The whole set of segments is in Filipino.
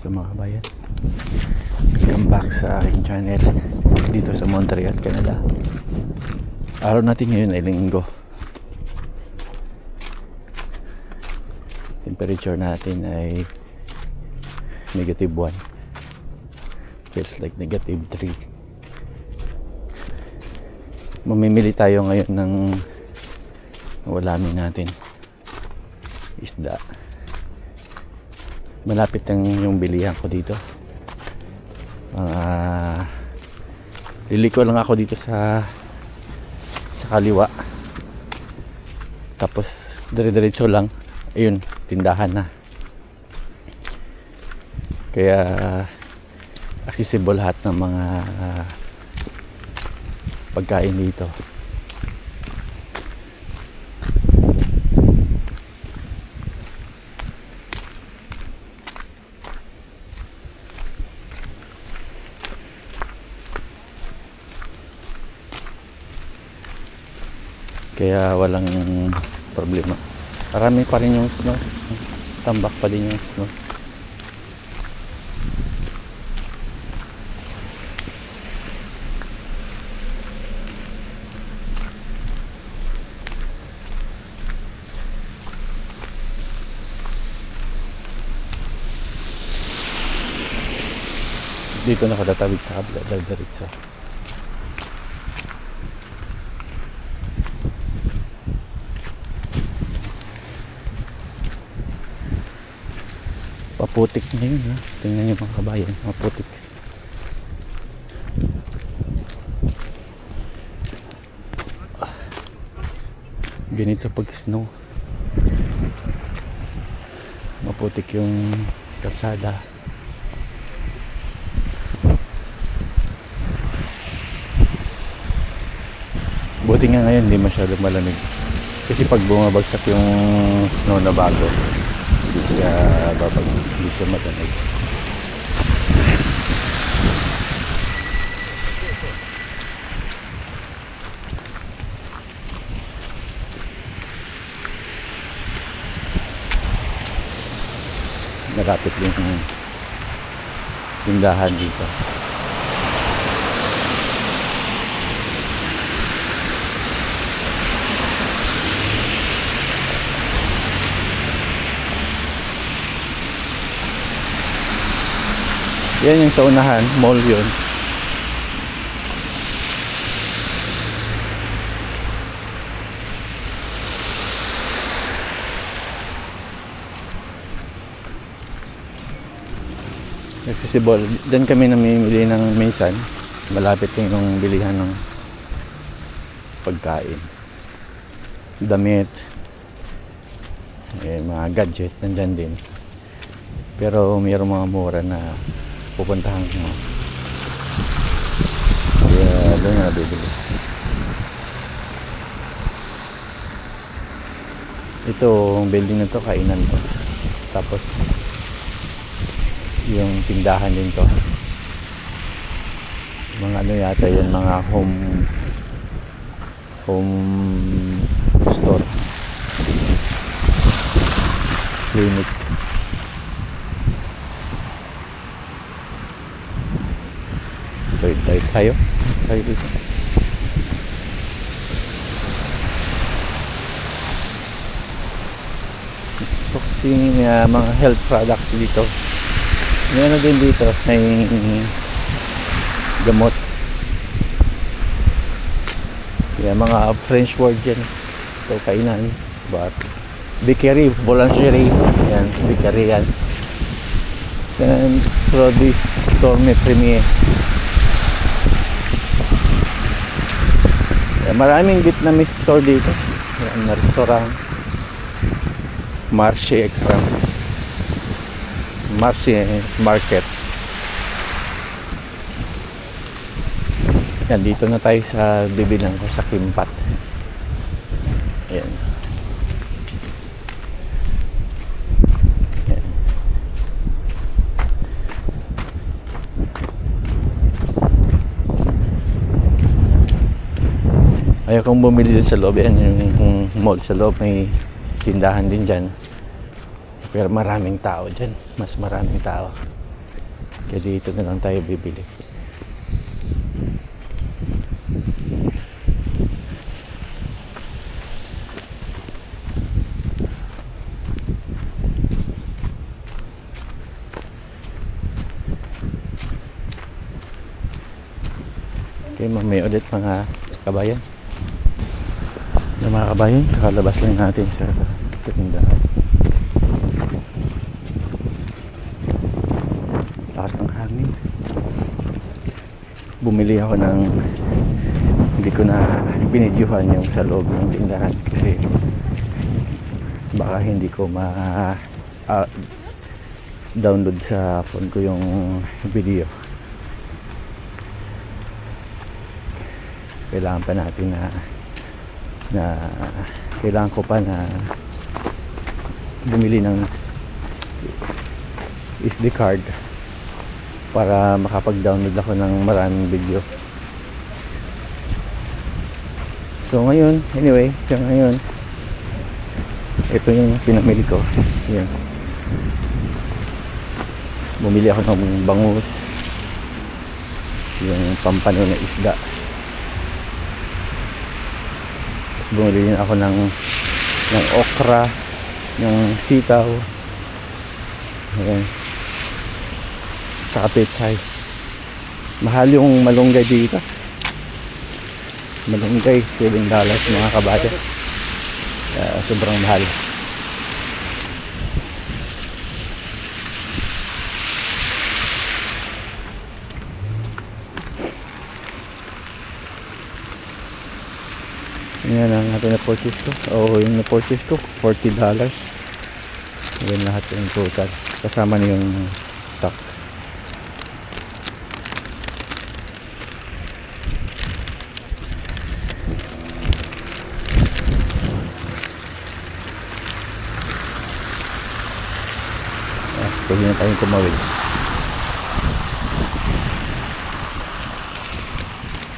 Kamusta mga kabayan? Welcome back sa aking channel dito sa Montreal, Canada. Araw natin ngayon ay linggo. Temperature natin ay negative 1. Feels like negative 3. Mamimili tayo ngayon ng walamin natin. Isda malapit lang yung bilihan ko dito. Mga liliko lang ako dito sa sa kaliwa. Tapos dire-diretso lang. Ayun tindahan na. Kaya accessible lahat ng mga ah, pagkain dito kaya walang problema. Marami pa rin yung snow. Tambak pa din yung snow. Dito na ako tatawid sa kabila dahil diretso Paputik na yun ha. Tingnan niyo mga kabayan, maputik. Ganito pag snow. Maputik yung kalsada. Buti nga ngayon hindi masyado malamig. Kasi pag bumabagsak yung snow na bago, siya babag, hindi siya malamig. Nakapit din yung tindahan dito. Yan yung sa unahan, mall yun. Accessible. Diyan kami namimili ng minsan. Malapit yung bilihan ng pagkain. Damit. Eh, mga gadget nandyan din. Pero mayroong mga mura na pupuntahan ko. Kaya doon na nabibili. Ito, ang building na to, kainan to. Tapos, yung tindahan din to. Mga ano yata yun, mga home home store. Clinic. Tayo, tayo, tayo. Tayo dito. Ito kasi uh, mga health products dito. May ano din dito, may gamot. Kaya mga French word yan. Ito kainan. But, bakery, boulangerie. Yan, bakery yan. San Produce Stormy Premier. Maraming Vietnamese store dito. Yan, na restaurant. Marche Ekram. Marche Market. Yan, dito na tayo sa bibilang ko sa Kimpat. Ayan. Ayan. Ayaw kong bumili din sa loob. Yan, yung, mall sa loob. May tindahan din dyan. Pero maraming tao dyan. Mas maraming tao. Kaya dito na lang tayo bibili. Okay, mamaya ulit mga kabayan. Na mga kabayan, kakalabas lang natin sa sa tindahan. Lakas ng hangin. Bumili ako ng hindi ko na binidyohan yung sa loob ng tindahan kasi baka hindi ko ma ah, download sa phone ko yung video. kailangan pa natin na na kailangan ko pa na bumili ng SD card para makapag-download ako ng maraming video. So ngayon anyway so ngayon ito yung pinamili ko. Yan bumili ako ng bangus yung pampano na isda tapos bumili din ako ng ng okra ng sitaw ayan. Saka pechay. Mahal yung malunggay dito. Malunggay 7 dollars mga kabayan. Kaya sobrang mahal Yan ang ating na-purchase ko. Oo, yung na-purchase ko, $40. Yan lahat yung total. Kasama na yung tax. Ah, pwede na tayong tumawid.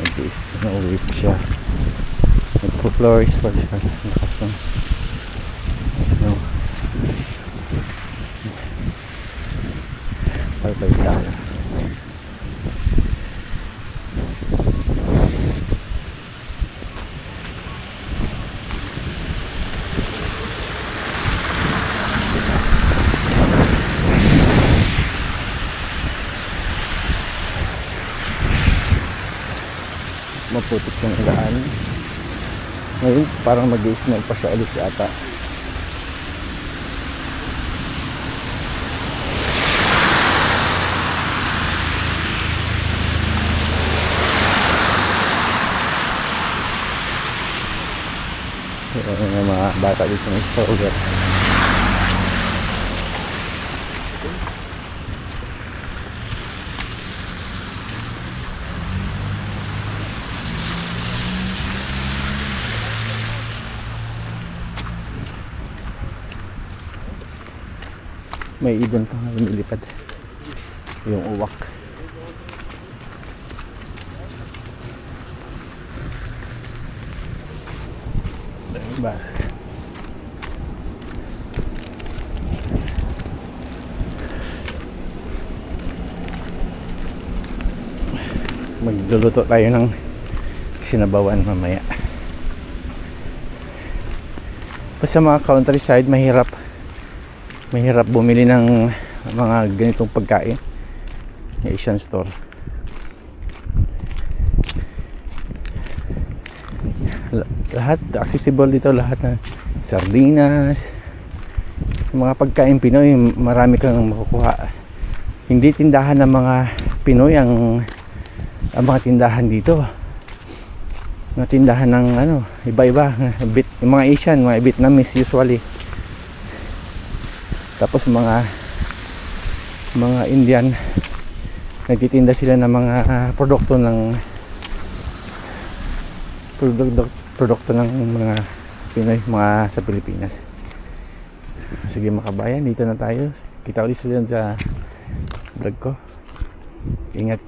Nag-snow siya. Nagpo-florist pa siya. Lakas ng snow. Bye-bye tayo. Maputik yung daan. Ngayon, parang mag-snow pa siya ulit yata. Yung mga bata dito ng stroller. May ibon pa nga lumilipad. Yung uwak. Bas. Magluluto tayo ng sinabawan mamaya. Basta mga countryside mahirap mahirap bumili ng mga ganitong pagkain Asian store. La- lahat accessible dito lahat na sardinas mga pagkain Pinoy marami kang makukuha. Hindi tindahan ng mga Pinoy ang ang mga tindahan dito. Mga tindahan ng ano iba-iba bit mga Asian mga Vietnamese usually tapos mga mga Indian nagtitinda sila ng mga ah, produkto ng produkto, produkto ng mga Pinoy mga sa Pilipinas. Sige makabayan dito na tayo. Kita ulit sila sa vlog ko. Ingat